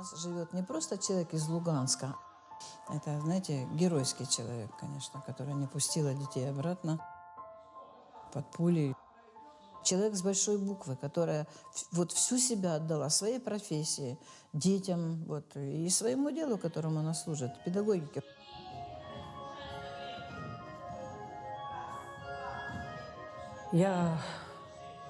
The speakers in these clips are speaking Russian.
нас живет не просто человек из Луганска, это, знаете, геройский человек, конечно, который не пустила детей обратно под пули. Человек с большой буквы, которая вот всю себя отдала своей профессии, детям вот, и своему делу, которому она служит, педагогике. Я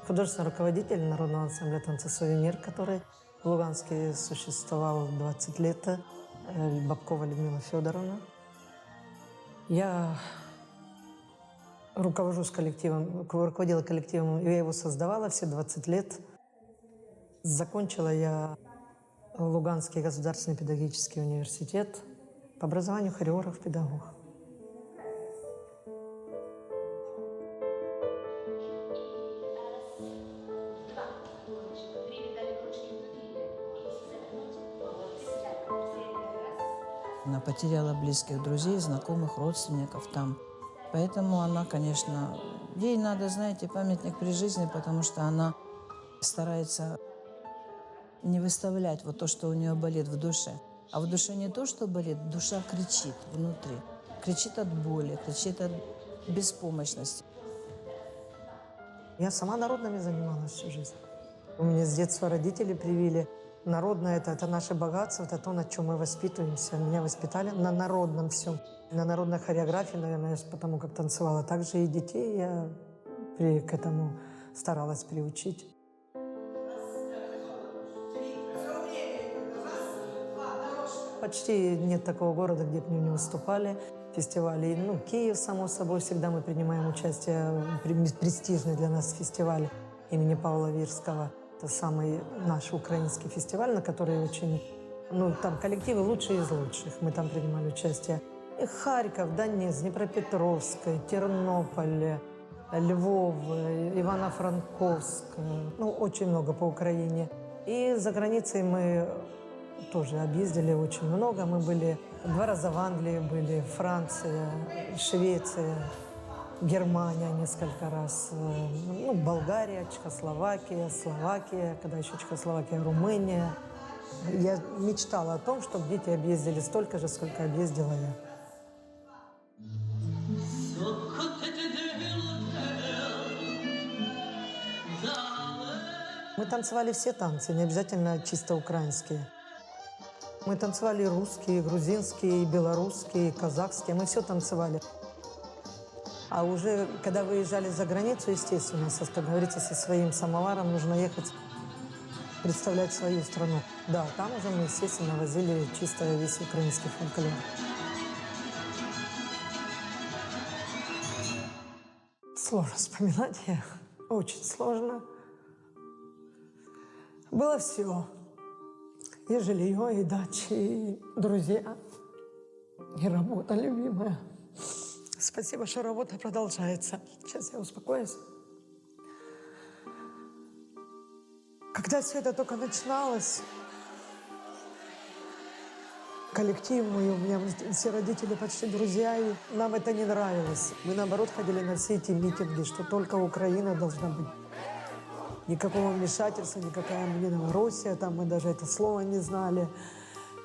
художественный руководитель Народного ансамбля танца «Сувенир», который в Луганске существовал 20 лет. Э, Бабкова Людмила Федоровна. Я руковожу с коллективом, руководила коллективом, я его создавала все 20 лет. Закончила я Луганский государственный педагогический университет по образованию хореограф-педагог. Потеряла близких друзей, знакомых, родственников там. Поэтому она, конечно, ей надо, знаете, памятник при жизни, потому что она старается не выставлять вот то, что у нее болит в душе. А в душе не то, что болит, душа кричит внутри. Кричит от боли, кричит от беспомощности. Я сама народными занималась всю жизнь. У меня с детства родители привили. Народное это, это наше богатство, это то, на чем мы воспитываемся. Меня воспитали на народном всем. На народной хореографии, наверное, потому как танцевала. Также и детей я при, к этому старалась приучить. Почти нет такого города, где бы мы не выступали. Фестивали, ну, Киев, само собой, всегда мы принимаем участие в пре- престижный для нас фестиваль имени Павла Вирского. Это самый наш украинский фестиваль, на который очень, ну, там коллективы лучшие из лучших. Мы там принимали участие. И Харьков, Донецк, Днепропетровск, Тернополь, Львов, Ивано-Франковск. Ну, очень много по Украине. И за границей мы тоже объездили очень много. Мы были два раза в Англии, были Франция, Швеция, Германия несколько раз, э, ну, Болгария, Чехословакия, Словакия, когда еще Чехословакия, Румыния. Я мечтала о том, чтобы дети объездили столько же, сколько объездила я. Мы танцевали все танцы, не обязательно чисто украинские. Мы танцевали русские, грузинские, белорусские, казахские. Мы все танцевали. А уже, когда выезжали за границу, естественно, со, как говорится, со своим самоваром нужно ехать представлять свою страну. Да, там уже мы, естественно, возили чисто весь украинский фольклор. Сложно вспоминать, я- очень сложно. Было все. И жилье, и дачи, и друзья, и работа любимая. Спасибо, что работа продолжается. Сейчас я успокоюсь. Когда все это только начиналось, коллектив мой, у меня все родители почти друзья, и нам это не нравилось. Мы, наоборот, ходили на все эти митинги, что только Украина должна быть. Никакого вмешательства, никакая мне Новороссия, там мы даже это слово не знали.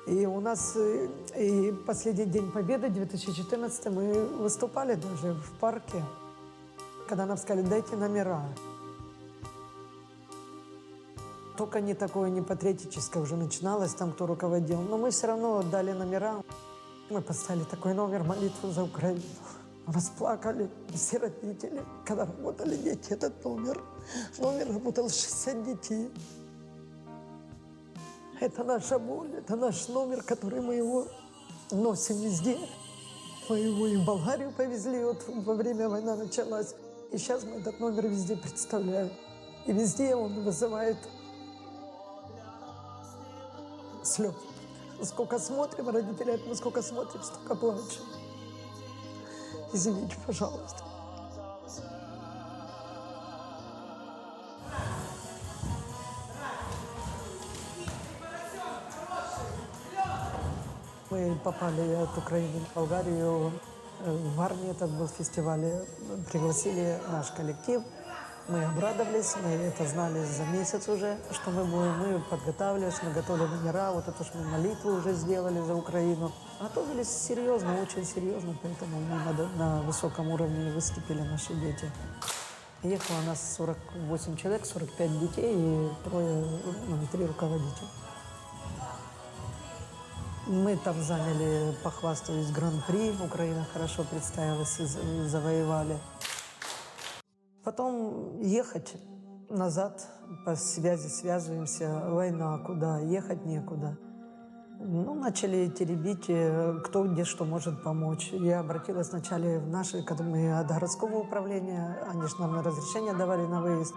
И у нас э, и последний день Победы 2014 мы выступали даже в парке, когда нам сказали, дайте номера. Только не такое, не патриотическое уже начиналось, там кто руководил. Но мы все равно дали номера. Мы поставили такой номер молитву за Украину. Расплакали все родители, когда работали дети, этот номер. Номер работал 60 детей. Это наша боль, это наш номер, который мы его носим везде. Мы его и в Болгарию повезли, вот во время войны началась. И сейчас мы этот номер везде представляем. И везде он вызывает слез. Сколько смотрим, родители, мы сколько смотрим, столько плачем. Извините, пожалуйста. Мы попали от Украины в Болгарию. Э, В армии этот был фестиваль. Пригласили наш коллектив Мы обрадовались, мы это знали за месяц уже, что мы будем. Мы подготавливались, мы готовили номера, вот это ж мы молитву уже сделали за Украину. Готовились серьезно, очень серьезно, поэтому мы на, на высоком уровне выступили наши дети. Ехало нас 48 человек, 45 детей и трое, ну, три руководителя. Мы там заняли, похвастались, гран-при. Украина хорошо представилась и за- завоевали. Потом ехать назад, по связи связываемся, война, куда, ехать некуда. Ну, начали теребить, э, кто где что может помочь. Я обратилась вначале в наши, когда мы от городского управления, они же нам разрешение давали на выезд.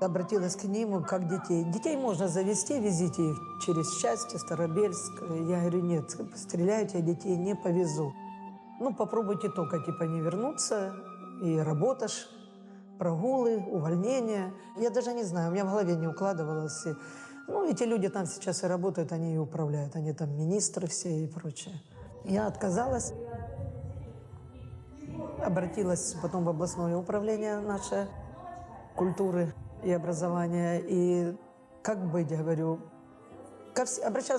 Обратилась к ним, как детей. Детей можно завести, везите их через Счастье, Старобельск. Я говорю, нет, стреляйте, я детей не повезу. Ну, попробуйте только, типа, не вернуться, и работа ж, прогулы, увольнения. Я даже не знаю, у меня в голове не укладывалось. Ну, эти люди там сейчас и работают, они и управляют. Они там министры все и прочее. Я отказалась. Обратилась потом в областное управление наше культуры и образования. И как быть, говорю, ко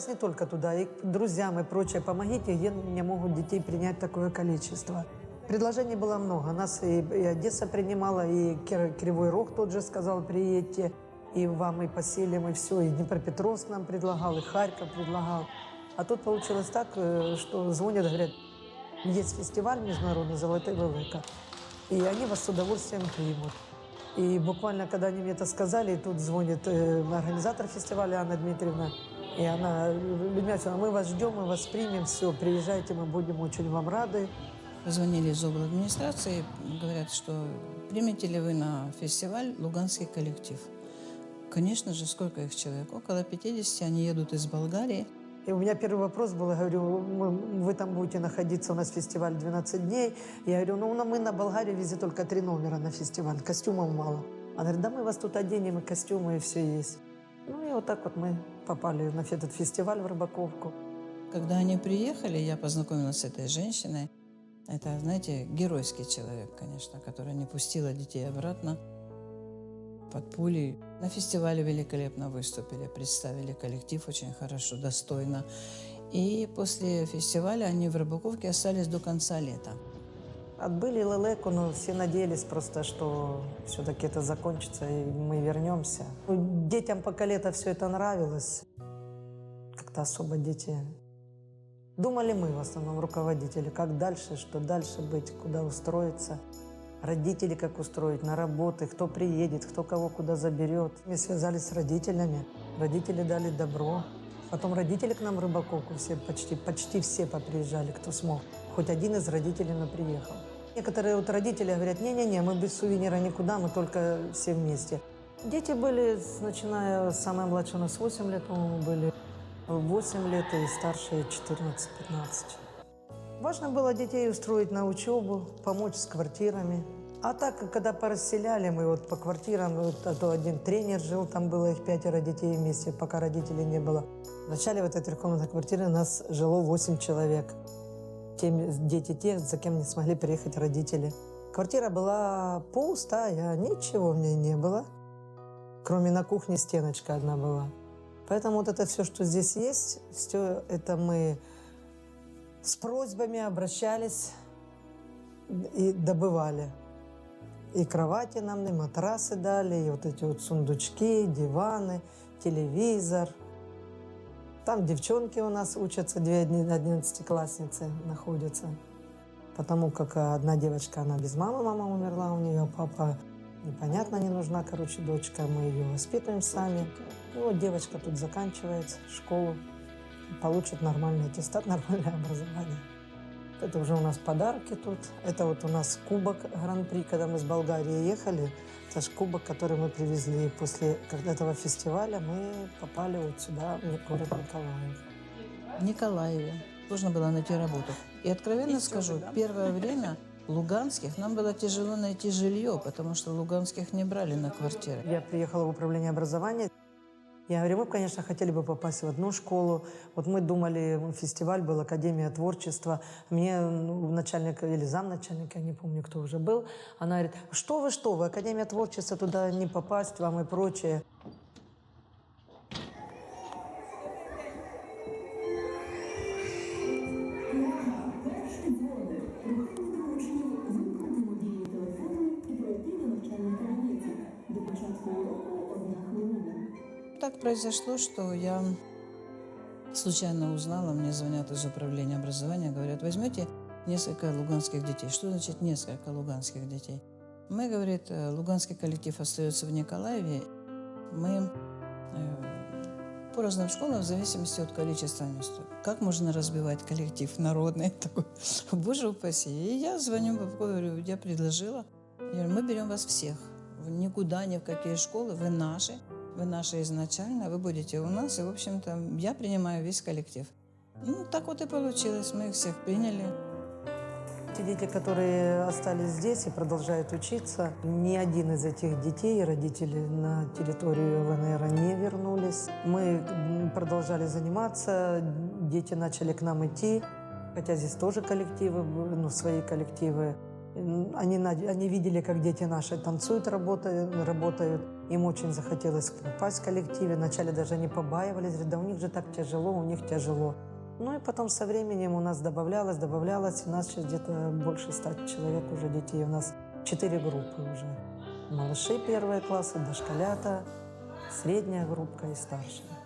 не только туда, и к друзьям и прочее. Помогите, где мне могут детей принять такое количество. Предложений было много. Нас и, и Одесса принимала, и Кривой Рог тот же сказал, приедьте, и вам и поселим, и все. И Днепропетровск нам предлагал, и Харьков предлагал. А тут получилось так, э, что звонят, говорят, есть фестиваль международный «Золотая Велика», и они вас с удовольствием примут. И буквально, когда они мне это сказали, тут звонит э, организатор фестиваля Анна Дмитриевна, и она, Людмила Александровна, мы вас ждем, мы вас примем, все, приезжайте, мы будем очень вам рады. Позвонили из администрации, говорят, что примете ли вы на фестиваль луганский коллектив. Конечно же, сколько их человек? Около 50, они едут из Болгарии. И у меня первый вопрос был, я говорю, «Мы- вы там будете находиться, у нас фестиваль 12 дней. Я говорю, ну мы на Болгарии везде только три номера на фестиваль, костюмов мало. Она говорит, да мы вас тут оденем, и костюмы, и все есть. Ну и вот так вот мы попали на этот фестиваль в Рыбаковку. Когда они приехали, я познакомилась с этой женщиной. Это, знаете, геройский человек, конечно, которая не пустила детей обратно под пулей. На фестивале великолепно выступили, представили коллектив очень хорошо, достойно. И после фестиваля они в Рыбаковке остались до конца лета. Отбыли Лелеку, но все надеялись просто, что все-таки это закончится и мы вернемся. Ну, Детям пока лето все это нравилось. Как-то особо дети... Думали мы в основном, руководители, как дальше, что дальше быть, куда устроиться. Родители как устроить, на работы, кто приедет, кто кого куда заберет. Мы связались с родителями, родители дали добро. Потом родители к нам в Рыбаковку все, почти, почти все поприезжали, кто смог. Хоть один из родителей но приехал. Некоторые вот родители говорят, не-не-не, мы без сувенира никуда, мы только все вместе. Дети были, начиная, самая младшая у нас 8 лет, по-моему, были, 8 лет и старшие 14-15. Важно было детей устроить на учебу, помочь с квартирами. А так, когда порасселяли мы вот по квартирам, вот, а то один тренер жил, там было их пятеро детей вместе, пока родителей не было. Вначале в этой трехкомнатной квартире нас жило 8 человек. Тем, дети тех, за кем не смогли приехать родители. Квартира была пустая, ничего в ней не было. Кроме на кухне стеночка одна была. Поэтому вот это все, что здесь есть, все это мы с просьбами обращались и добывали. И кровати нам, и матрасы дали, и вот эти вот сундучки, диваны, телевизор. Там девчонки у нас учатся, две одиннадцатиклассницы находятся. Потому как одна девочка, она без мамы, мама умерла у нее, папа непонятно не нужна, короче, дочка, мы ее воспитываем сами. И вот девочка тут заканчивает школу, получит нормальный аттестат, нормальное образование. Это уже у нас подарки тут. Это вот у нас кубок Гран-при, когда мы с Болгарии ехали. Это же кубок, который мы привезли после этого фестиваля. Мы попали вот сюда, в город Николаев. В Николаеве сложно было найти работу. И откровенно скажу, первое время луганских нам было тяжело найти жилье, потому что луганских не брали на квартиры. Я приехала в управление образования. Я говорю, мы, конечно, хотели бы попасть в одну школу. Вот мы думали, фестиваль был Академия творчества. Мне ну, начальник или замначальник, я не помню, кто уже был, она говорит, что вы, что вы, Академия творчества, туда не попасть вам и прочее. Так произошло, что я случайно узнала, мне звонят из управления образования, говорят, возьмете несколько луганских детей. Что значит несколько луганских детей? Мы, говорит, э, луганский коллектив остается в Николаеве. Мы э, по разным школам в зависимости от количества мест. Как можно разбивать коллектив народный такой? Боже упаси. И я звоню, говорю, я предложила. Я говорю, мы берем вас всех. Никуда, ни в какие школы, вы наши. Вы наши изначально, вы будете у нас. И, в общем-то, я принимаю весь коллектив. Ну, так вот и получилось. Мы их всех приняли. Те дети, которые остались здесь и продолжают учиться, ни один из этих детей, родители на территорию ЛНР не вернулись. Мы продолжали заниматься, дети начали к нам идти, хотя здесь тоже коллективы, ну, свои коллективы. Они, они видели, как дети наши танцуют, работают, работают. Им очень захотелось попасть в коллективе. Вначале даже не побаивались, говорят, да у них же так тяжело, у них тяжело. Ну и потом со временем у нас добавлялось, добавлялось. У нас сейчас где-то больше ста человек уже детей. У нас четыре группы уже. Малыши первые классы, дошколята, средняя группа и старшая.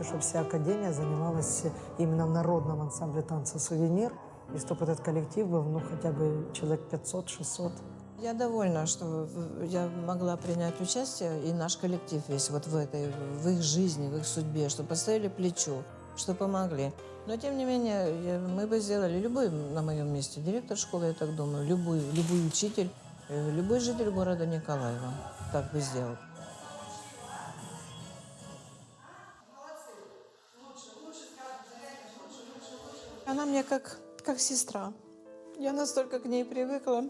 Хочу, чтобы вся академия занималась именно в народном ансамбле танца «Сувенир», и чтобы этот коллектив был, ну, хотя бы человек 500-600. Я довольна, что я могла принять участие, и наш коллектив весь вот в этой, в их жизни, в их судьбе, что поставили плечо, что помогли. Но, тем не менее, мы бы сделали любой на моем месте, директор школы, я так думаю, любой, любой учитель, э, любой житель города Николаева так бы сделал. Она мне как, как сестра. Я настолько к ней привыкла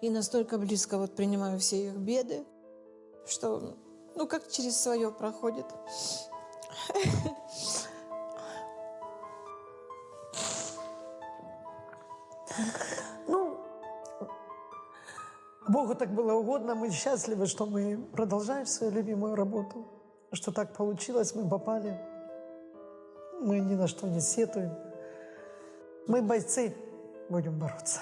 и настолько близко вот принимаю все их беды, что ну как через свое проходит. Ну, Богу так было угодно, мы счастливы, что мы продолжаем свою любимую работу, что так получилось, мы попали, мы ни на что не сетуем. Мы бойцы, будем бороться.